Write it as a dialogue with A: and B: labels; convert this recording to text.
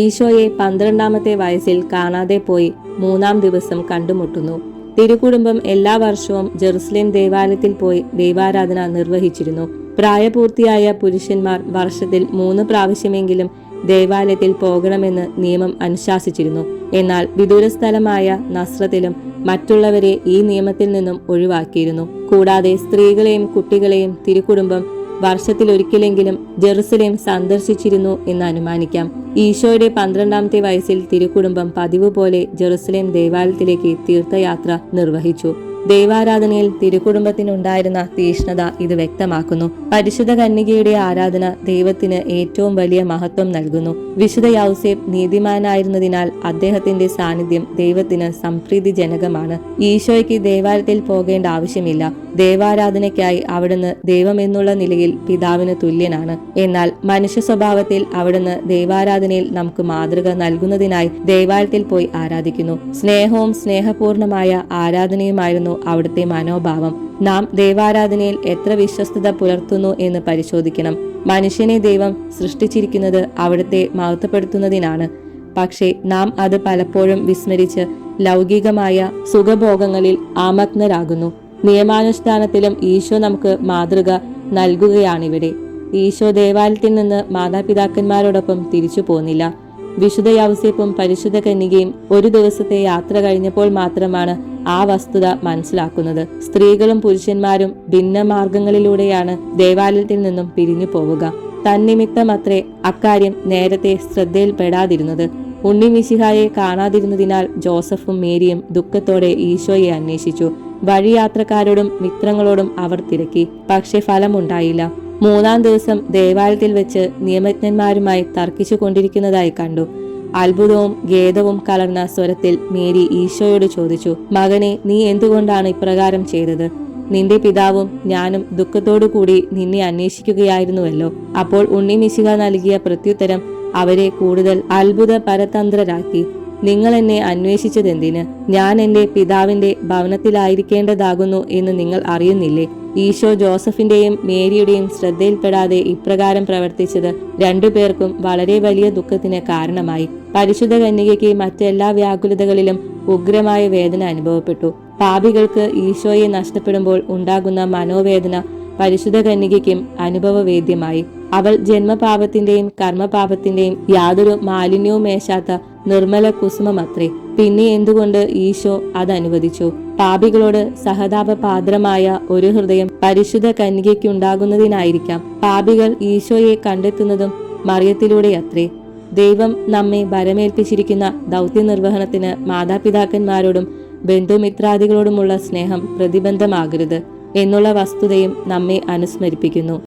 A: ഈശോയെ പന്ത്രണ്ടാമത്തെ വയസ്സിൽ കാണാതെ പോയി മൂന്നാം ദിവസം കണ്ടുമുട്ടുന്നു. തിരുകുടുംബം എല്ലാ വർഷവും ജെറുസലേം ദേവാലയത്തിൽ പോയി ദൈവാരാധന നിർവഹിച്ചിരുന്നു. പ്രായപൂർത്തിയായ പുരുഷന്മാർ വർഷത്തിൽ മൂന്ന് പ്രാവശ്യമെങ്കിലും ദേവാലയത്തിൽ പോകണമെന്ന് നിയമം അനുശാസിച്ചിരുന്നു. എന്നാൽ വിദൂരസ്ഥലമായ നസ്രത്തിലും മറ്റുള്ളവരെ ഈ നിയമത്തിൽ നിന്നും ഒഴിവാക്കിയിരുന്നു. കൂടാതെ സ്ത്രീകളെയും കുട്ടികളെയും തിരുക്കുടുംബം വർഷത്തിലൊരിക്കലെങ്കിലും ജെറുസലേം സന്ദർശിച്ചിരുന്നു എന്ന് അനുമാനിക്കാം. ഈശോയുടെ പന്ത്രണ്ടാമത്തെ വയസ്സിൽ തിരുക്കുടുംബം പതിവ് പോലെ ജെറുസലേം ദേവാലയത്തിലേക്ക് തീർത്ഥയാത്ര നിർവഹിച്ചു. ദൈവാരാധനയിൽ തിരുക്കുടുംബത്തിനുണ്ടായിരുന്ന തീഷ്ണത ഇത് വ്യക്തമാക്കുന്നു. പരിശുദ്ധ കന്യകയുടെ ആരാധന ദൈവത്തിന് ഏറ്റവും വലിയ മഹത്വം നൽകുന്നു. വിശുദ്ധ യൗസേബ് നീതിമാനായിരുന്നതിനാൽ അദ്ദേഹത്തിന്റെ സാന്നിധ്യം ദൈവത്തിന് സംപ്രീതിജനകമാണ്. ഈശോയ്ക്ക് ദേവാലയത്തിൽ പോകേണ്ട ആവശ്യമില്ല. ദേവാരാധനയ്ക്കായി അവിടുന്ന് ദൈവമെന്നുള്ള നിലയിൽ പിതാവിന് തുല്യനാണ്. എന്നാൽ മനുഷ്യ സ്വഭാവത്തിൽ അവിടുന്ന് ദൈവാരാധനയിൽ നമുക്ക് മാതൃക നൽകുന്നതിനായി ദേവാലയത്തിൽ പോയി ആരാധിക്കുന്നു. സ്നേഹവും സ്നേഹപൂർണമായ ആരാധനയുമായിരുന്നു അവിടുത്തെ മനോഭാവം. നാം ദൈവാരാധനയിൽ എത്ര വിശ്വസ്തത പുലർത്തുന്നു എന്ന് പരിശോധിക്കണം. മനുഷ്യനെ ദൈവം സൃഷ്ടിച്ചിരിക്കുന്നത് അവിടുത്തെ മഹത്വപ്പെടുത്തുന്നതിനാണ്. പക്ഷേ നാം അത് പലപ്പോഴും വിസ്മരിച്ച് ലൗകികമായ സുഖഭോഗങ്ങളിൽ ആമഗ്നരാകുന്നു. നിയമാനുഷ്ഠാനത്തിലും ഈശോ നമുക്ക് മാതൃക നൽകുകയാണിവിടെ. ഈശോ ദേവാലയത്തിൽ നിന്ന് മാതാപിതാക്കന്മാരോടൊപ്പം തിരിച്ചു പോന്നില്ല. വിശുദ്ധ യൗസേപ്പും പരിശുദ്ധ കന്യകയും ഒരു ദിവസത്തെ യാത്ര കഴിഞ്ഞപ്പോൾ മാത്രമാണ് ആ വസ്തുത മനസ്സിലാക്കുന്നത് സ്ത്രീകളും പുരുഷന്മാരും ഭിന്ന മാർഗങ്ങളിലൂടെയാണ് ദേവാലയത്തിൽ നിന്നും പിരിഞ്ഞു പോവുക. തന്നിമിത്തമത്രേ അക്കാര്യം നേരത്തെ ശ്രദ്ധയിൽപ്പെടാതിരുന്നത്. ഉണ്ണി മിശിഹായെ കാണാതിരുന്നതിനാൽ ജോസഫും മേരിയും ദുഃഖത്തോടെ ഈശോയെ അന്വേഷിച്ചു. വഴിയാത്രക്കാരോടും മിത്രങ്ങളോടും അവർ തിരക്കി. പക്ഷെ ഫലമുണ്ടായില്ല. മൂന്നാം ദിവസം ദേവാലയത്തിൽ വെച്ച് നിയമജ്ഞന്മാരുമായി തർക്കിച്ചു കൊണ്ടിരിക്കുന്നതായി കണ്ടു. അത്ഭുതവും ഖേദവും കലർന്ന സ്വരത്തിൽ മേരി ഈശോയോട് ചോദിച്ചു മകനെ നീ എന്തുകൊണ്ടാണ് ഇപ്രകാരം ചെയ്തത്? നിന്റെ പിതാവും ഞാനും ദുഃഖത്തോടു കൂടി നിന്നെ അന്വേഷിക്കുകയായിരുന്നുവല്ലോ. അപ്പോൾ ഉണ്ണിമിശിക നൽകിയ പ്രത്യുത്തരം അവരെ കൂടുതൽ അത്ഭുത പരതന്ത്രരാക്കി നിങ്ങൾ എന്നെ അന്വേഷിച്ചതെന്തിന്? ഞാൻ എന്റെ പിതാവിന്റെ ഭവനത്തിലായിരിക്കേണ്ടതാകുന്നു എന്ന് നിങ്ങൾ അറിയുന്നില്ലേ? ഈശോ ജോസഫിന്റെയും മേരിയുടെയും ശ്രദ്ധയിൽപ്പെടാതെ ഇപ്രകാരം പ്രവർത്തിച്ചത് രണ്ടുപേർക്കും വളരെ വലിയ ദുഃഖത്തിന് കാരണമായി. പരിശുദ്ധ കന്യകയ്ക്ക് മറ്റെല്ലാ വ്യാകുലതകളിലും ഉഗ്രമായ വേദന അനുഭവപ്പെട്ടു. പാപികൾക്ക് ഈശോയെ നഷ്ടപ്പെടുമ്പോൾ ഉണ്ടാകുന്ന മനോവേദന പരിശുദ്ധ കന്യകയ്ക്കും അനുഭവവേദ്യമായി. അവൾ ജന്മപാപത്തിന്റെയും കർമ്മപാപത്തിന്റെയും യാതൊരു മാലിന്യവും മേശാത്ത നിർമ്മല കുസുമമത്രേ പിന്നെ എന്തുകൊണ്ട് ഈശോ അത് അനുവദിച്ചു? പാപികളോട് സഹതാപ പാത്രമായ ഒരു ഹൃദയം പരിശുദ്ധ കന്യകയ്ക്കുണ്ടാകുന്നതിനായിരിക്കാം പാപികൾ ഈശോയെ കണ്ടെത്തുന്നതും മറിയത്തിലൂടെ അത്രേ. ദൈവം നമ്മെ ഭരമേൽപ്പിച്ചിരിക്കുന്ന ദൗത്യ നിർവഹണത്തിന് മാതാപിതാക്കന്മാരോടും ബന്ധുമിത്രാദികളോടുമുള്ള സ്നേഹം പ്രതിബന്ധമാകരുത് എന്നുള്ള വസ്തുതയും നമ്മെ അനുസ്മരിപ്പിക്കുന്നു.